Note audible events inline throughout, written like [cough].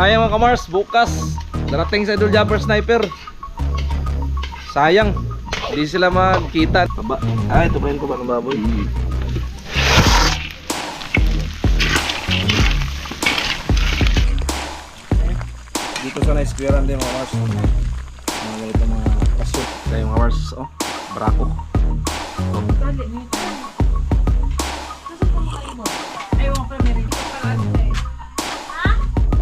Sayang mga kamars, bukas darating sa Idol Jumper Sniper. Sayang, hindi sila magkita. Baba. Ah, ito pa yung kuba ng baboy. Dito sa na-squarean din mga kamars. Mga ganito mga kasyo. Kaya mga kamars, oh, brako.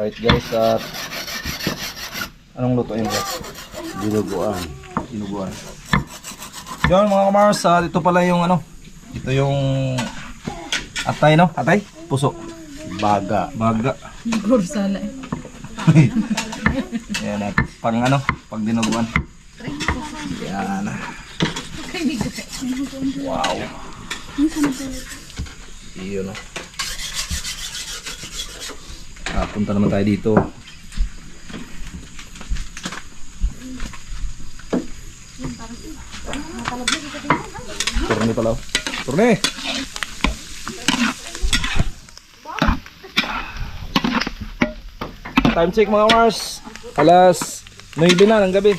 Right guys, at anong lutuin guys? Dinuguan. Dinuguan. Yun mga kamars, at ito pala yung ano, ito yung atay no? Atay? Puso. Baga. Baga. Gursala eh. [laughs] Yan at pang ano, pang dinuguan. Yan. Wow. Iyon no. Ah, punta naman tayo dito. Turne pala. oh. Turne! Time check mga Mars. Alas 9 na ng gabi.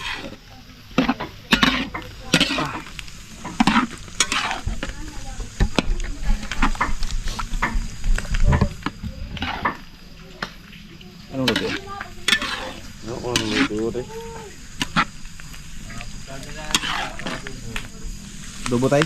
Anong luto? yun? Ano ano may dure? Dubo tayo?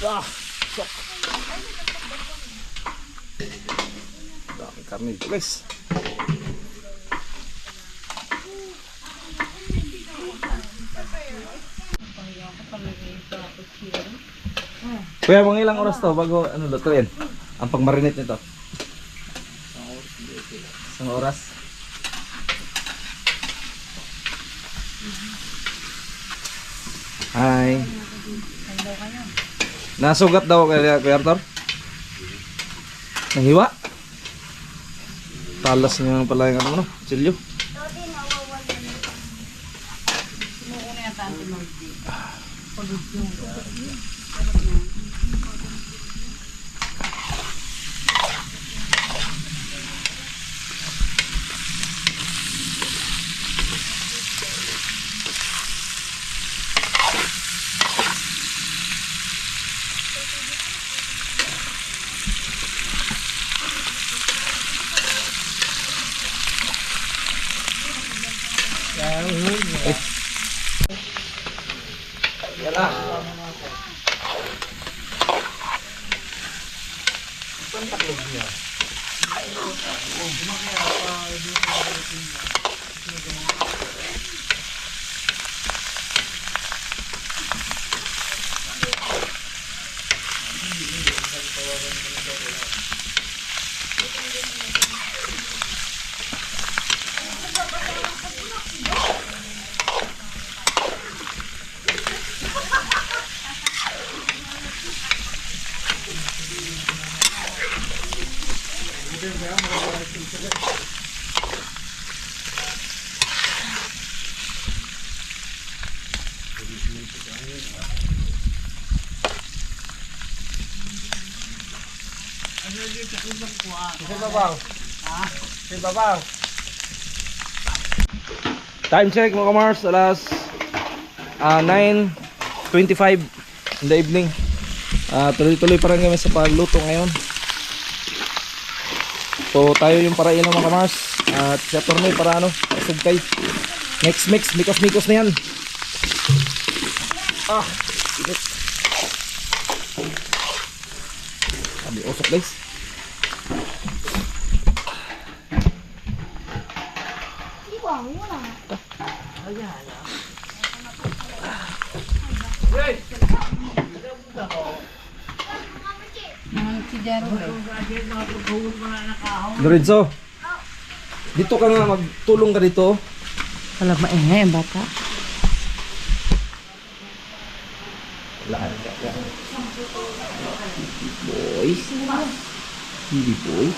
Ah, sok. Dami karne, guys. Kuya, mga ilang oras to bago ano lutuin? Ang pagmarinate nito. Isang oras. Hi. Nasugat daw kaya Kuya Arthur? Nahiwa? Talas niya pala yung ano, no? Silyo. Yan Time check mga kamars, alas ah, 9.25 in the evening. Ah, tuloy-tuloy pa rin kami sa pagluto ngayon. So tayo yung parain ng mga kamars. At siya tornay para ano, sugkay. Next mix, mikos-mikos na yan. Ah, init. Sabi, usok guys. Mga si Jaro eh. Lorenzo, dito ka nga, magtulong ka dito. Wala maingay ang bata. Boy. Hindi boy.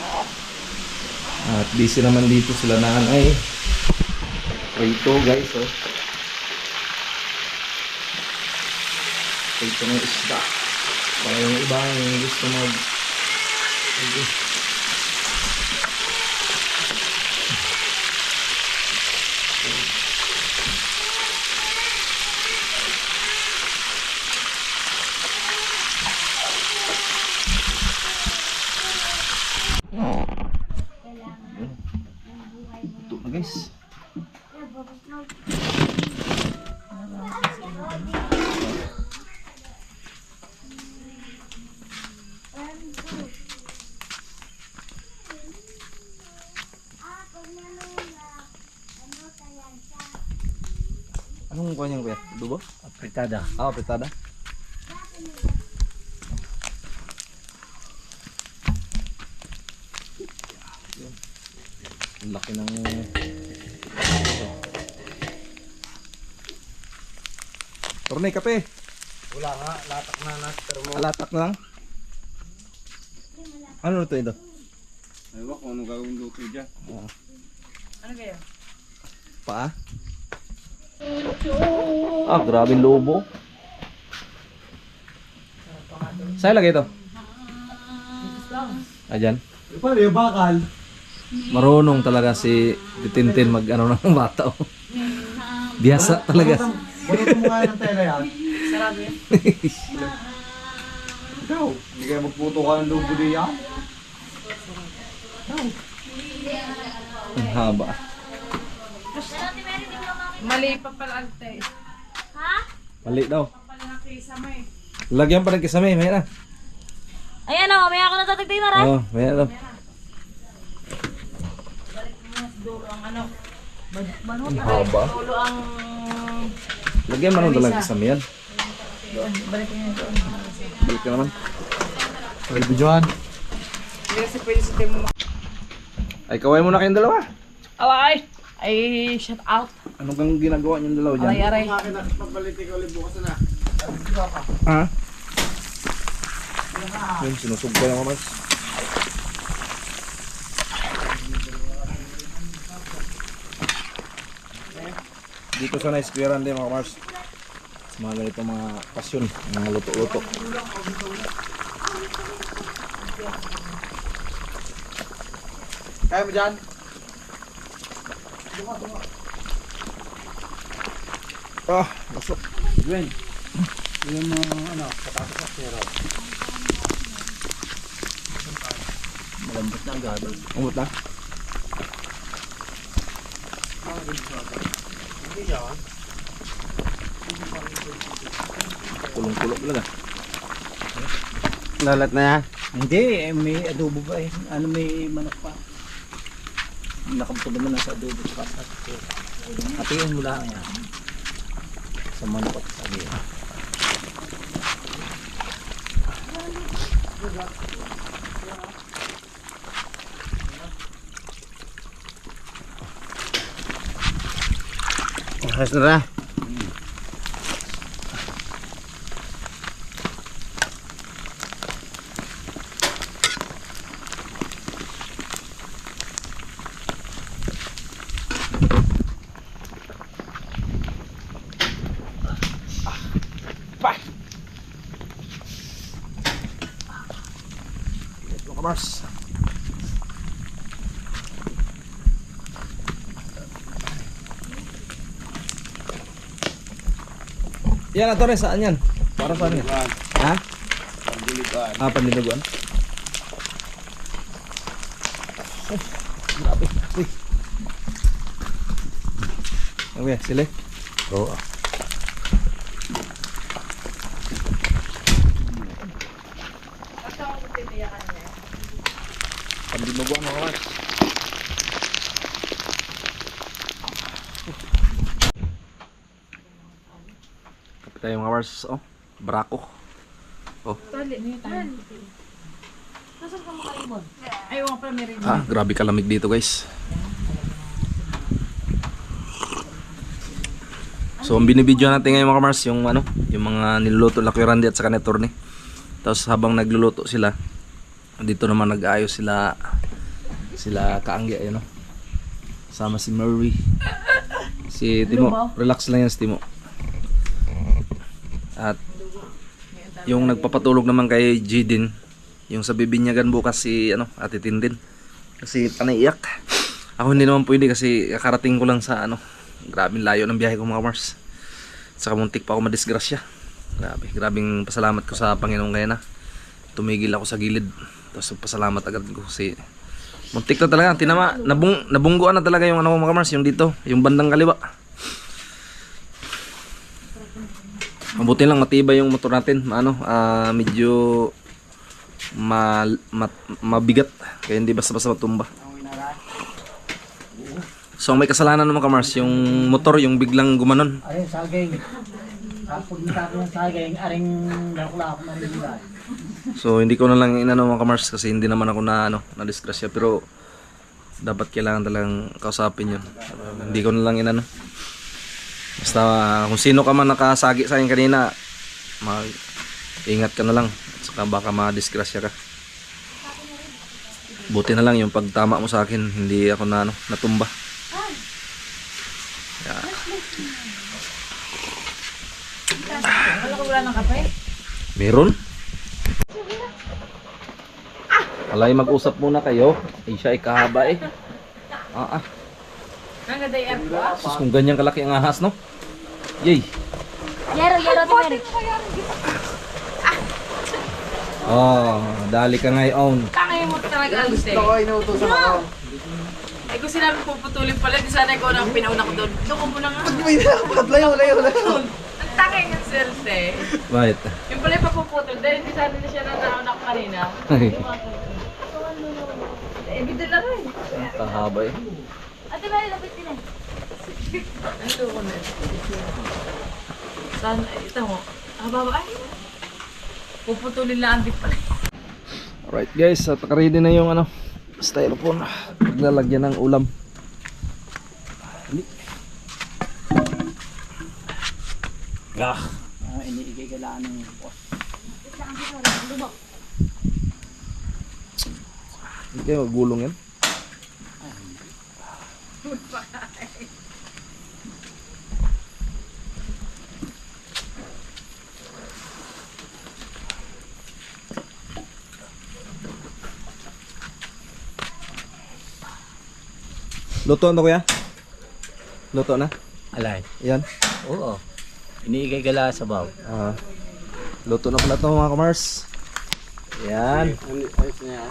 At busy naman dito sila nanay. Prito guys, oh. Prito ng isda. Para yung iba yung gusto mag... Okay. Ito na guys. Anong kuha niyang kuya? Dubo? Apritada. Ah, apretada. Ang laki ng... Tornay, kape. Wala nga, latak na nas pero mo. Alatak na lang. Ano ito ito? Ewan kung anong gagawin luto dyan. Ano kaya? Paa? Ah, grabe lobo. Saan lagay ito? Ayan. Paano yung bakal? Marunong talaga si Titintin mag ano [laughs] ng bata. Oh. Biyasa talaga. Bunuto mo nga ng tela yan. Sarado yan. Ikaw, hindi kaya magputo ka ng lubo diyan. Ang haba. Mali pa pala ante. Mali daw. Lagyan pa ng kisame, may na. Ayan o, may ako natatagtay na rin. Oo, may na daw. Banot Ang haba. Tulo ang... Lagyan mo nang dalang kisame yan. Balik ko yun doon. Balik ka naman. Pwede dyan. Hindi kasi pwede Temo. Ay, kaway mo na kayong dalawa. Away! Ay, shut out. Anong kang ginagawa niyong dalawa dyan? Aray, aray. Akin na, pagbalik ulit bukas na. Ha? Yun, sinusog ko yung mas. Dito sa na-squarean din mga Mars. Mga ganito mga pasyon, mga luto-luto. Kaya mo dyan? Ah, lasok. Gwen. Yung mga ano, patatas sa sira. Malambot na ang gado. Umot na. Kulong-kulong talaga. Lalat na yan? Hindi, eh, may adobo ba eh. Ano may manok pa. Nakabto naman na sa adobo pa. Hatiin mo lang yan. Sa manok at sa adobo. Ayos Mars. Yan na Torres, saan yan? Para saan yan? Ha? Pagdiligan. Ah, pandinuguan. Ay, grabe. Uy. Okay, sila. Oo. Pandinuguan mga Mars. Kapit tayo mga Mars. Oh, brako. Meron. Ah, grabe kalamig dito guys. So, ang binibidyo natin ngayon mga Mars, yung ano, yung mga niluluto na Kuya Randy at saka ni Torne. Tapos habang nagluluto sila, dito naman nag-ayos sila sila kaanggi ayun no. Sama si Murray. Si Timo, relax lang yan si Timo. At yung nagpapatulog naman kay Jidin, yung sa bibinyagan bukas si ano, Ate Tindin. Kasi panaiyak. Ako hindi naman pwede kasi kakarating ko lang sa ano, grabe layo ng biyahe ko mga Mars. Saka muntik pa ako madisgrasya. Grabe, grabing pasalamat ko sa Panginoon ngayon na tumigil ako sa gilid. Tapos pasalamat agad ko kasi muntik na talaga, tinama, nabung, nabungguan na talaga yung ano mga Mars, yung dito, yung bandang kaliwa. Mabuti lang matibay yung motor natin, ano, ah, medyo ma, ma- mabigat kaya hindi basta-basta matumba. So may kasalanan naman kamars, yung motor yung biglang gumanon. Aring saging. Kapag ng saging, aring nakula ako na rin. So hindi ko na lang inano mga kamars kasi hindi naman ako na ano, na disgrasya pero dapat kailangan talagang kausapin yun. Hindi ko na lang inano. Basta ah, kung sino ka man nakasagi sa akin kanina, mag ingat ka na lang. At saka baka ma-disgrasya ka. Buti na lang yung pagtama mo sa akin, hindi ako na ano, natumba. Yeah. Wala ko wala ng kape. Meron? Alay mag-usap muna kayo. Eh siya ay kahaba eh. Ah ah. Ah. Sus, kung ganyan kalaki ang ahas no? Yay. Yero, yero, Timeri. Oh, dali ka ngayon. Tangay mo talaga ang gusto. Ako, inuutosan ako. Ay kung sinabi puputulin pala, di sana ikaw na ang pinauna ko doon. Doon ko muna nga. May dapat. Layo, layo, layo. Ang tangay ng self eh. Bakit? Yung pala yung papuputol, dahil di sana na siya na nauna ko kanina. Eh, bidil na rin. Kahaba eh. Ate Mary, lapit Ano ko na? Saan? Ito mo. Ah, baba. Ay, puputulin lang ang pala. Alright guys, at ready na yung ano, styrofoam. Paglalagyan ng ulam. Ah, Ah, iniigay kailangan ng boss. hindi kayo magulong yan. Luto na kuya? Luto na? Alay. Yan. Oo. Iniigay kailangan sa baw. Ah. luto na pala ito mga kamars. Yan. Na.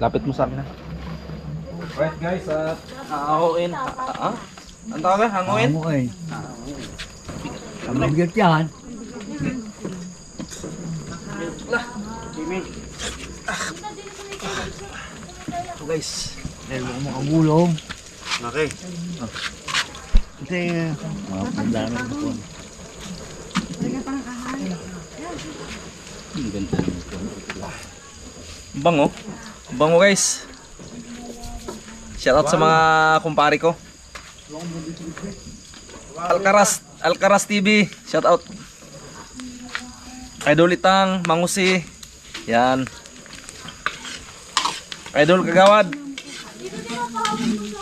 Lapit mo sa akin ha. Right guys, at hahanguin. Ah? Ang tawag na? Hanguin? Eh? Ang bigat yan. Ito guys. Dahil mo makagulong. Okay. Kasi, mga pandami ko po. Ang ganda ng ito. Bango. Bango guys. Shout out sa mga kumpare ko. Alcaraz, Alcaraz TV. Shout out. Idol Itang, Mangusi. Yan. Idol Kagawad.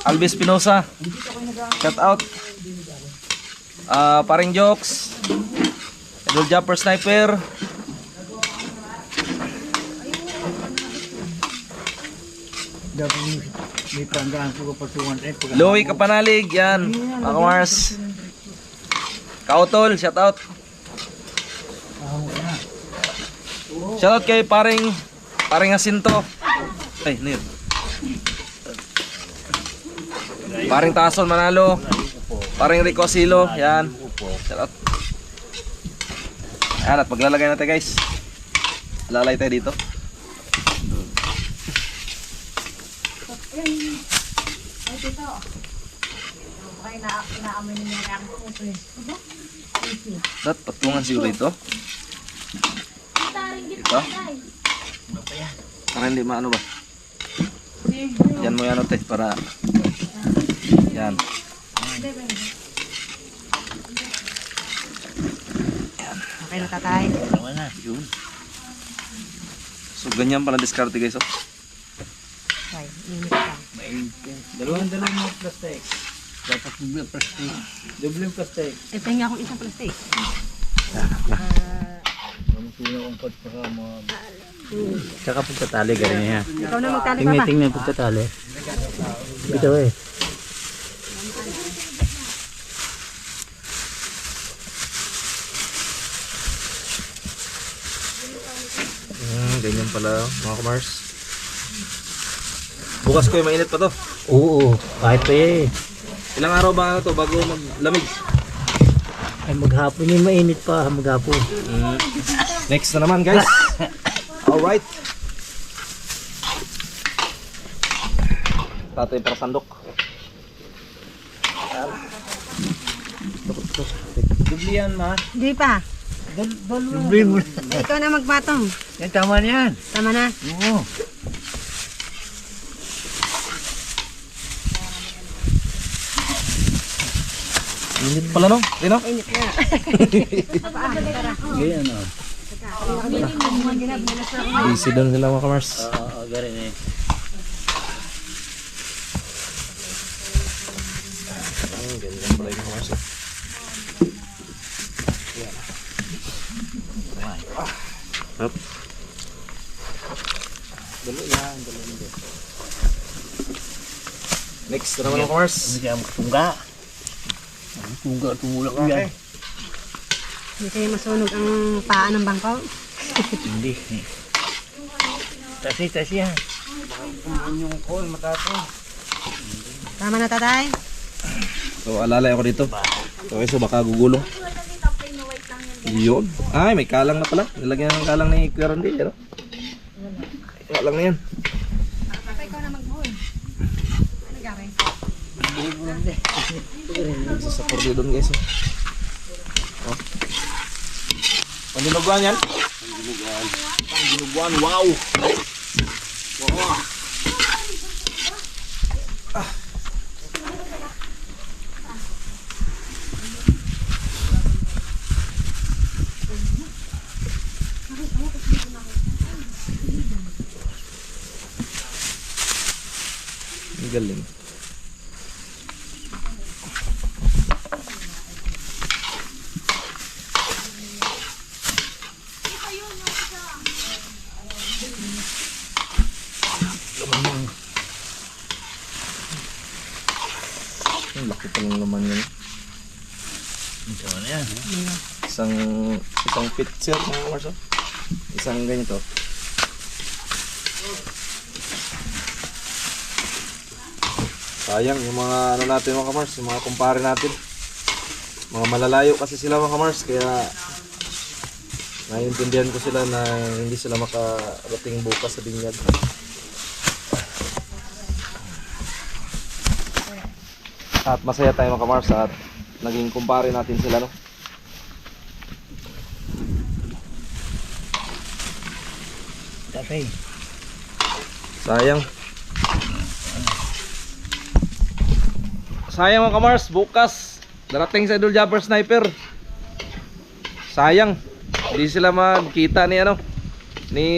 Alvis Pinosa. Shout out. Ah, paring jokes. Idol Jumper Sniper. Dapat may, panggaan ko pa 200 pag Louie Kapanalig, yan. Mga Mars. Kautol, shout out. Shout out kay paring paring Asinto. Ay, ano yun? Paring Tason Manalo. Paring Rico Asilo, yan. Shout out. Yan, at maglalagay natin guys. Lalay tayo dito. Dat, patungan siguro ito. Ito. Para hindi maano ba? Yan mo yan te para yan. Okay na tatay. Yun. So ganyan pala diskarte guys oh. Okay, init yan. Dalawang dalawang mga plastic. Dapat doble plastic. Doble plastic. Eh, pahinga akong isang plastic. Mamutulang ang pagpaka mga... Tsaka pagkatali ganyan niya. Ikaw na magtali pa Tingnan ba? tingnan pagkatali. Ito eh. Hmm, ganyan pala mga kumars. Bukas ko yung mainit pa to. Oo, kahit pa eh. Ilang araw ba to bago maglamig? Ay maghapon yung mainit pa, maghapon. Mm. Next na naman guys. [laughs] Alright. Tatay para sandok. Dubli yan ma. Hindi pa. Dubli mo. Ikaw na magpatong. Yan tama na yan. Tama na. Oo. Init pala no? Di no? Init na. Ganyan [laughs] o. Busy doon sila mga kamars. Oo, ganun eh. Ganyan pala yung kamars. Up. Dalo yan, dalo yan. Next na naman mga kamars. Ang tungga, tumulak yan. Hindi kayo masunog ang paa ng bangko. Hindi. Tasi, tasi yan. Tama na tatay. So alalay ako dito. Okay, so baka gugulong. Yun. Ay, may kalang na pala. Nilagyan ng kalang ni Kuya Randy. Ano? Kalang na yan. Ikaw na magbuhol. Ano gawin? Sasapor din doon guys. Oh. oh. Pandinuguan yan? Pandinuguan. Pandinuguan! Wow! Ang galing. Ang laki pa ng laman yun. Ito na yan. Isang picture mga Marso. Isang ganito. Sayang yung mga ano natin mga kamars, yung mga kumpare natin. Mga malalayo kasi sila mga kamars kaya naiintindihan ko sila na hindi sila makarating bukas sa binyag. At masaya tayo mga kamars at naging kumpare natin sila no. Tasi. Sayang. Sayang mga kamars, bukas darating sa Idol Jumper Sniper. Sayang. Hindi sila magkita ni ano ni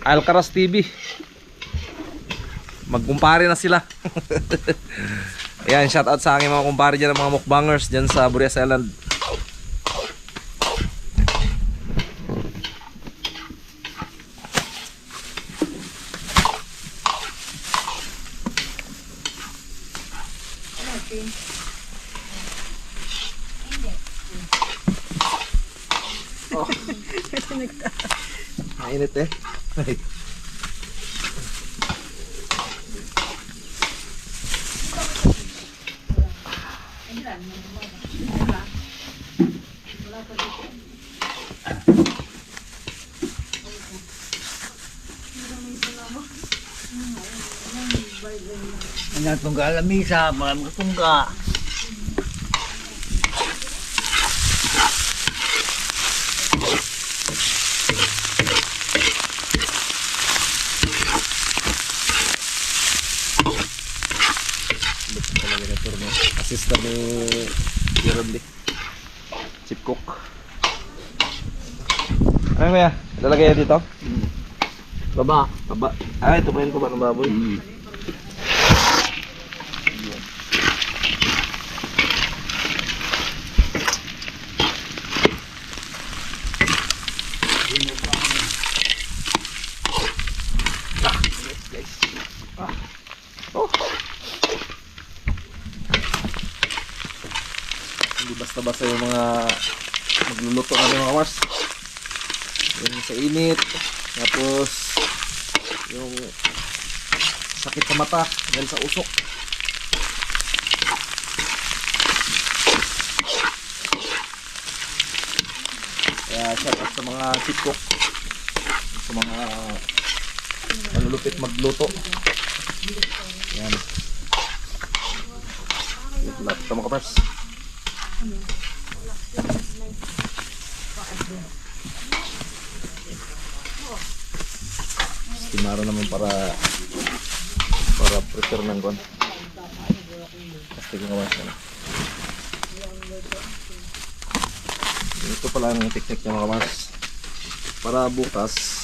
Alcaraz TV. Magkumpare na sila. [laughs] Ayan, shout out sa aking mga kumpare dyan ng mga mukbangers dyan sa Burias Island. Mainit eh. Ang tungga lamisa, maraming tungga. Assistant ni Jerome Lee. Chip cook. Ano kaya? Lalagay yan dito? Baba. Baba. Ah, ito pa yun pa ng baboy. Oh. Hindi basta-basta yung mga magluluto kami mga mars. Yung sa init. Tapos yung sakit sa mata dahil sa usok. Kaya shout out sa mga chip cook. Sa mga malulupit magluto. Yan. Ito lahat sa mga kapers. Tinaro naman para para prepare ng kon. Kasi naman siya. Ito pala ang technique niya mga mas. Para bukas,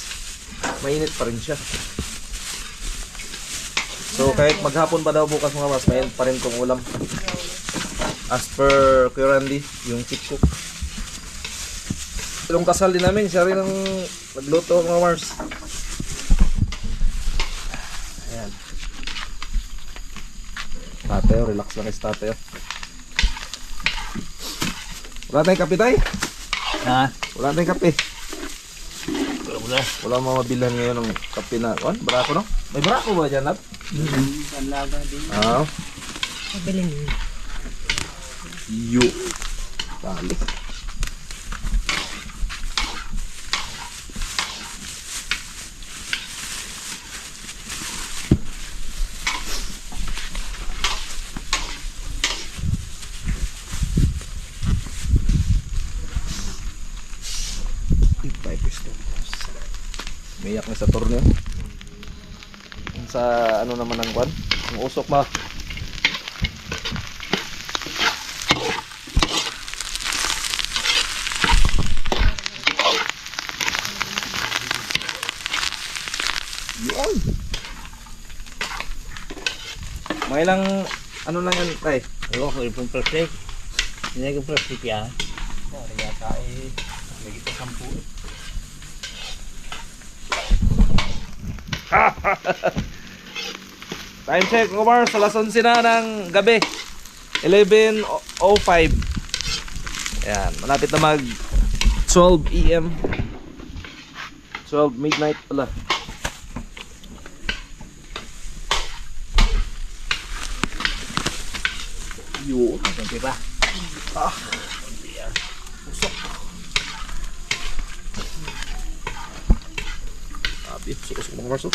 mainit pa rin siya. So kahit maghapon pa daw bukas mga mas, mainit pa rin tong ulam. As per Kuya Randy, yung chick cook. Yung kasal din namin, siya rin ang nagluto mga Mars. Ayan. Tatay, oh, relax lang is tatay. oh. Wala tayong kape tay? Ha? Wala tayong kape. Wala wala. Wala mo mabilhan ngayon ng kape na, kuan, barako no? May barako ba dyan, Nat? Ang laga din. Oo. Pabilin. Yo. Pisto. Mayak na sa torneo. Sa ano naman ang kwan? Ang usok ma. Yun. May ilang ano lang yan, tay? Ewan ko yung plastic. Hindi ko plastic yan. Oh, yata eh. Lagi pa sampu. eh. [laughs] Time check, Omar, sa alas 11 na ng gabi. 11.05. Ayan, malapit na mag 12 EM. 12 midnight pala. Yun. Kunti pa. Sabi, sukas ko mga marso.